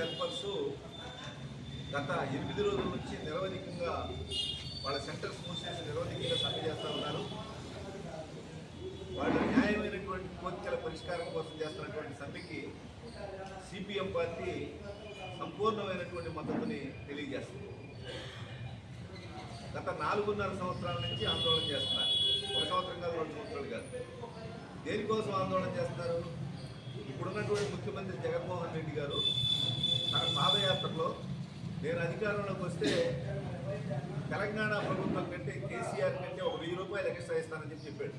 Helpers గత ఎనిమిది రోజుల నుంచి నిరవధికంగా వాళ్ళ సెంటర్స్ మూసేసి నిరవధికంగా సమ్మె చేస్తూ ఉన్నారు. వాళ్ళ న్యాయమైనటువంటి కోరికల పరిష్కారం కోసం చేస్తున్నటువంటి సమ్మెకి సిపిఎం పార్టీ సంపూర్ణమైనటువంటి మద్దతుని తెలియజేస్తుంది. గత నాలుగున్నర సంవత్సరాల నుంచి ఆందోళన చేస్తున్నారు. ఒక సంవత్సరం కాదు రెండు సంవత్సరాలు కాదు. దేనికోసం ఆందోళన చేస్తున్నారు? ఇప్పుడున్నటువంటి ముఖ్యమంత్రి జగన్మోహన్ రెడ్డి గారు తన పాదయాత్రలో నేను అధికారంలోకి వస్తే తెలంగాణ ప్రభుత్వం కంటే కేసీఆర్ కంటే ఒక వెయ్యి రూపాయలు ఎక్స్ట్రా ఇస్తానని చెప్పి చెప్పాడు.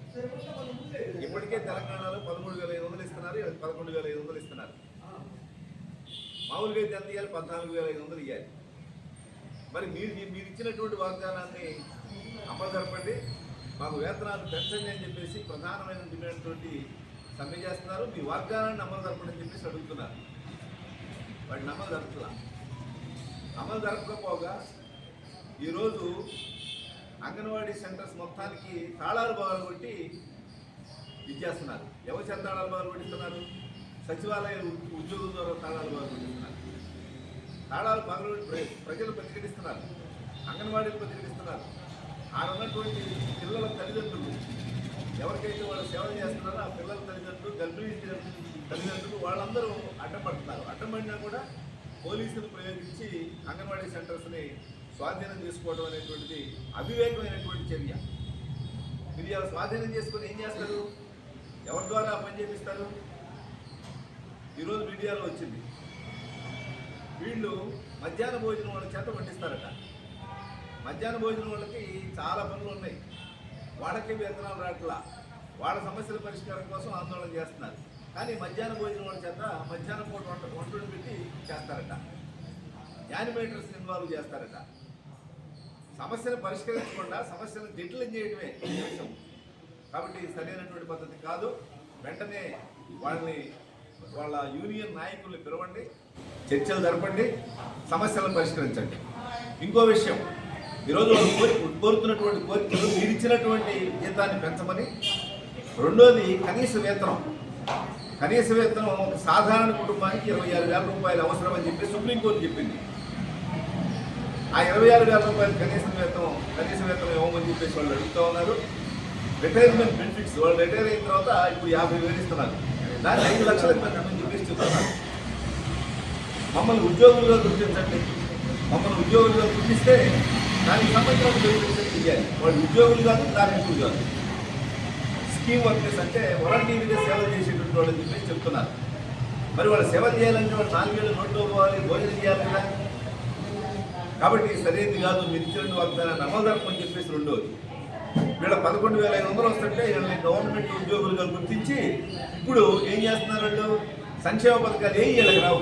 ఇప్పటికే తెలంగాణలో పదమూడు వేల ఐదు వందలు ఇస్తున్నారు పదకొండు వేల ఐదు వందలు ఇస్తున్నారు. మామూలుగా అయితే ఎంత ఇవ్వాలి పద్నాలుగు వేల ఐదు వందలు ఇవ్వాలి మరి మీరు మీరు ఇచ్చినటువంటి వాగ్దానాన్ని అమలు జరపండి. మాకు వేతనాలు పెంచండి అని చెప్పేసి ప్రధానమైన డిమాండ్ తోటి సమ్మె చేస్తున్నారు. మీ వాగ్దానాన్ని అమలు జరపండి అని చెప్పేసి అడుగుతున్నారు. వాటిని అమలు జరుపుతున్నా అమలు జరపకపోగా ఈరోజు అంగన్వాడీ సెంటర్స్ మొత్తానికి తాళాలు బాగాలు కొట్టి ఇచ్చేస్తున్నారు. ఎవరు చేత తాళాలు బాగా కొట్టిస్తున్నారు? సచివాలయ ఉద్యోగుల ద్వారా తాళాలు బాగా కొట్టిస్తున్నారు. తాళాలు పగలగొట్టి ప్రజలు ప్రతిఘటిస్తున్నారు. అంగన్వాడీలు ప్రతిఘటిస్తున్నారు. ఆడ ఉన్నటువంటి పిల్లల తల్లిదండ్రులు ఎవరికైతే వాళ్ళు సేవ చేస్తున్నారో ఆ పిల్లల తల్లిదండ్రులు గర్భిణీ తల్లిదండ్రులు వాళ్ళందరూ అడ్డపడుతున్నారు. అడ్డపడినా కూడా పోలీసులు ప్రయోగించి అంగన్వాడీ సెంటర్స్ని స్వాధీనం చేసుకోవడం అనేటువంటిది అవివేకమైనటువంటి చర్య. మీరు ఇలా స్వాధీనం చేసుకొని ఏం చేస్తారు? ఎవరి ద్వారా పని చేపిస్తారు? ఈరోజు మీడియాలో వచ్చింది. వీళ్ళు మధ్యాహ్న భోజనం వాళ్ళ చేత వండిస్తారట మధ్యాహ్న భోజనం వాళ్ళకి చాలా పనులు ఉన్నాయి. వాళ్ళకి వేతనాలు రావట్లా వాళ్ళ సమస్యల పరిష్కారం కోసం ఆందోళన చేస్తున్నారు. కానీ మధ్యాహ్న భోజనం వాళ్ళ చేత మధ్యాహ్నం పూట వంట వంటలు పెట్టి చేస్తారట. యానిమేటర్స్ ఇన్వాల్వ్ చేస్తారట. సమస్యను పరిష్కరించకుండా సమస్యను జటిలం చేయడమే ఈ కాబట్టి సరైనటువంటి పద్ధతి కాదు. వెంటనే వాళ్ళని వాళ్ళ యూనియన్ నాయకుల్ని పిలవండి చర్చలు జరపండి సమస్యలను పరిష్కరించండి. ఇంకో విషయం ఈరోజు వాళ్ళు కోరి కోరుతున్నటువంటి కోరికలు మీరు ఇచ్చినటువంటి జీతాన్ని పెంచమని రెండోది కనీస వేతనం. కనీస వేతనం ఒక సాధారణ కుటుంబానికి ఇరవై ఆరు వేల రూపాయలు అవసరమని చెప్పి సుప్రీంకోర్టు చెప్పింది. ఆ ఇరవై ఆరు వేల రూపాయలు కనీస వేతనం కనీస వేతనం ఇవ్వమని చెప్పేసి వాళ్ళు అడుగుతూ ఉన్నారు. రిటైర్మెంట్ బెనిఫిట్స్ వాళ్ళు రిటైర్ అయిన తర్వాత ఇప్పుడు యాభై వేలు ఇస్తున్నారు. దాన్ని ఐదు లక్షలకు పెంచమని చెప్పేసి చెప్తున్నారు. మమ్మల్ని ఉద్యోగులుగా గుర్తించండి. మమ్మల్ని ఉద్యోగులుగా గుర్తిస్తే దానికి సంబంధించిన ఇవ్వాలి వాళ్ళు ఉద్యోగులు కాదు కార్మికులు కాదు. స్కీమ్ వర్కర్స్ అంటే వాలంటీర్గా సేవ చేసేటువంటి వాళ్ళు అని చెప్పేసి చెప్తున్నారు. మరి వాళ్ళు సేవ చేయాలంటే వాళ్ళు నాలుగేళ్ళు నోట్లో పోవాలి భోజనం చేయాలి కదా. కాబట్టి సరైనది కాదు మీరు ఇచ్చిన వాగ్దానాన్ని అమలు అని చెప్పేసి రెండోది. వీళ్ళ పదకొండు వేల ఐదు వందలు వస్తుంటే వీళ్ళని గవర్నమెంట్ ఉద్యోగులుగా గుర్తించి ఇప్పుడు ఏం చేస్తున్నారు వాళ్ళు? సంక్షేమ పథకాలు ఏం వీళ్ళకి రావు.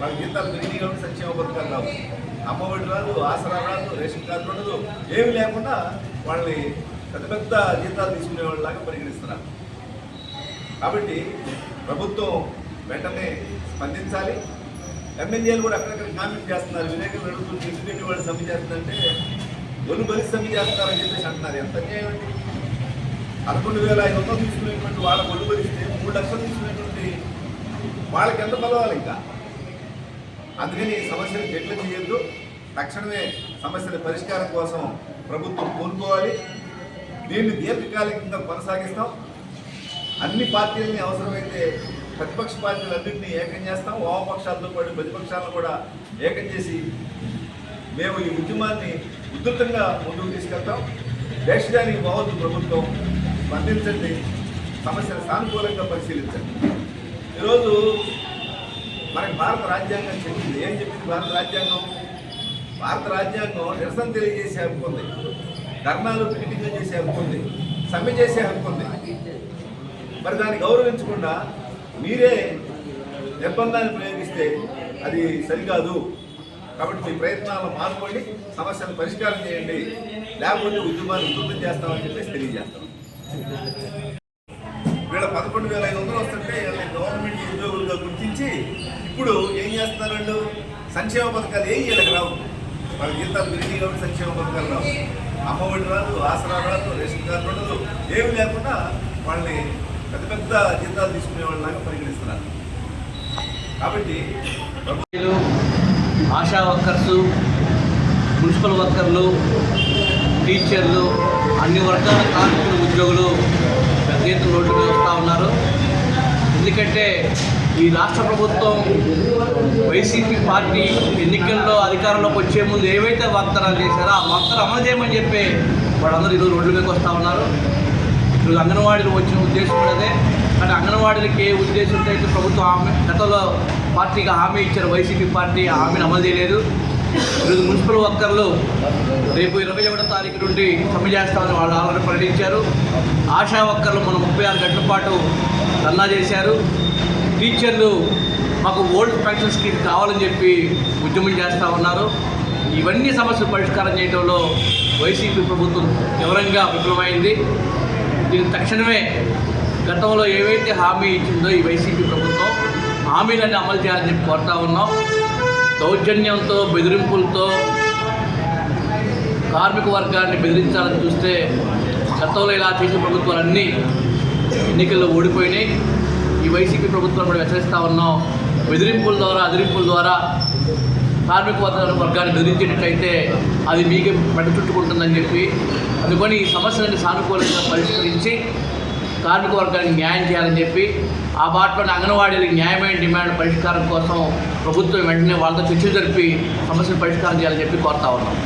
వాళ్ళ జీతాలు పెరిగి కాబట్టి సంక్షేమ పథకాలు రావు. అమ్మఒడి రాదు ఆసరా రాదు రేషన్ కార్డు ఉండదు ఏమి లేకుండా వాళ్ళని పెద్ద పెద్ద జీతాలు తీసుకునే వాళ్ళలాగా పరిగణిస్తున్నారు. కాబట్టి ప్రభుత్వం వెంటనే స్పందించాలి. ఎమ్మెల్యేలు కూడా అక్కడక్కడ కామెంట్ చేస్తున్నారు విలేకరులు అడుగుతుంటే ఎందుకంటే వాళ్ళు సమ్మె చేస్తుందంటే ఒళ్ళు బలి సమ్మె చేస్తున్నారని చెప్పేసి అంటున్నారు. ఎంత అన్యాయం పదకొండు వేల ఐదు వందలు తీసుకునేటువంటి వాళ్ళ ఒళ్ళు బలిస్తే మూడు లక్షలు తీసుకునేటువంటి వాళ్ళకి ఎంత బలవాలి ఇంకా? అందుకని సమస్యలు ఎట్లా చేయొద్దు తక్షణమే సమస్యల పరిష్కారం కోసం ప్రభుత్వం కోరుకోవాలి. దీన్ని దీర్ఘకాలికంగా కొనసాగిస్తాం. అన్ని పార్టీలని అవసరమైతే ప్రతిపక్ష పార్టీలన్నింటినీ ఏకం చేస్తాం. వామపక్షాలతో పాటు ప్రతిపక్షాలను కూడా ఏకం చేసి మేము ఈ ఉద్యమాన్ని ఉధృతంగా ముందుకు తీసుకెళ్తాం. దేశదానికి బావద్దు ప్రభుత్వం. స్పందించండి. సమస్యను సానుకూలంగా పరిశీలించండి. ఈరోజు మనకి భారత రాజ్యాంగం చెప్పింది. ఏం చెప్పింది భారత రాజ్యాంగం? భారత రాజ్యాంగం నిరసన తెలియజేసే హక్కు ఉంది. ధర్నాలు పిటిటింగ్ చేసే హక్కు ఉంది. సమ్మె చేసే హక్కు ఉంది. మరి దాన్ని గౌరవించకుండా మీరే నిర్బంధాన్ని ప్రయోగిస్తే అది సరికాదు. కాబట్టి మీ ప్రయత్నాలు మానుకోండి సమస్యను పరిష్కారం చేయండి. లేకపోతే ఉద్యమాన్ని ఉధృతం చేస్తామని చెప్పేసి తెలియజేస్తాం. వీళ్ళ పదకొండు వేల ఐదు వందలు వస్తుంటే ఉద్యోగులుగా గుర్తించి ఇప్పుడు ఏం చేస్తున్నారు వాళ్ళు? సంక్షేమ పథకాలు ఏం వీళ్ళకి రావు. వాళ్ళ జీతాలు పెరిగి కాబట్టి సంక్షేమ పథకాలు రావు. అమ్మఒడి రాదు ఆసరా రాదు రేషన్ కార్డు ఉండదు. ఏమి లేకుండా వాళ్ళని పెద్ద పెద్ద జీతాలు తీసుకునే వాళ్ళలాగా పరిగణిస్తున్నారు. కాబట్టి ఆశా వర్కర్సు మున్సిపల్ వర్కర్లు టీచర్లు అన్ని వర్గాల కార్మికులు ఉద్యోగులు పెద్ద ఎత్తున రోడ్డు మీద వస్తూ ఉన్నారు. ఎందుకంటే ఈ రాష్ట్ర ప్రభుత్వం వైసీపీ పార్టీ ఎన్నికల్లో అధికారంలోకి వచ్చే ముందు ఏవైతే వాగ్దానాలు చేశారో ఆ వాగ్దానం అమలు చేయమని చెప్పి వాళ్ళందరూ ఈరోజు రోడ్ల మీదకి వస్తూ ఉన్నారు. ఇప్పుడు అంగన్వాడీలు వచ్చిన ఉద్దేశం కూడా అదే. కానీ అంగన్వాడీలకి ఏ ఉద్దేశంతో అయితే ప్రభుత్వం హామీ గతంలో పార్టీకి హామీ ఇచ్చారు. వైసీపీ పార్టీ హామీని అమలు చేయలేదు. ఈరోజు మున్సిపల్ వర్కర్లు రేపు ఇరవై ఒకటో తారీఖు నుండి సమ్మె చేస్తామని వాళ్ళు ఆల్రెడీ ప్రకటించారు. ఆశా వర్కర్లు మన ముప్పై ఆరు గంటల పాటు ధర్నా చేశారు. టీచర్లు మాకు ఓల్డ్ పెన్షన్ స్కీమ్ కావాలని చెప్పి ఉద్యమం చేస్తూ ఉన్నారు. ఇవన్నీ సమస్యలు పరిష్కారం చేయడంలో వైసీపీ ప్రభుత్వం తీవ్రంగా విఫలమైంది. దీని తక్షణమే గతంలో ఏవైతే హామీ ఇచ్చిందో ఈ వైసీపీ ప్రభుత్వం హామీలన్నీ అమలు చేయాలని చెప్పి కోరుతా ఉన్నాం. దౌర్జన్యంతో బెదిరింపులతో కార్మిక వర్గాన్ని బెదిరించాలని చూస్తే గతంలో ఇలా చేసిన ప్రభుత్వాలన్నీ ఎన్నికల్లో ఓడిపోయినాయి. వైసీపీ ప్రభుత్వం కూడా హెచ్చరిస్తూ ఉన్నాం. బెదిరింపుల ద్వారా అదిరింపుల ద్వారా కార్మిక వర్గాన్ని బెదిరించేటట్టయితే అది మీకే మెడ చుట్టుకుంటుందని చెప్పి అందుకని ఈ సమస్యలన్నీ సానుకూలంగా పరిష్కరించి కార్మిక వర్గానికి న్యాయం చేయాలని చెప్పి ఆ బాటలోని అంగన్వాడీలకు న్యాయమైన డిమాండ్ పరిష్కారం కోసం ప్రభుత్వం వెంటనే వాళ్ళతో చర్చలు జరిపి సమస్యను పరిష్కారం చేయాలని చెప్పి కోరుతా ఉన్నాం.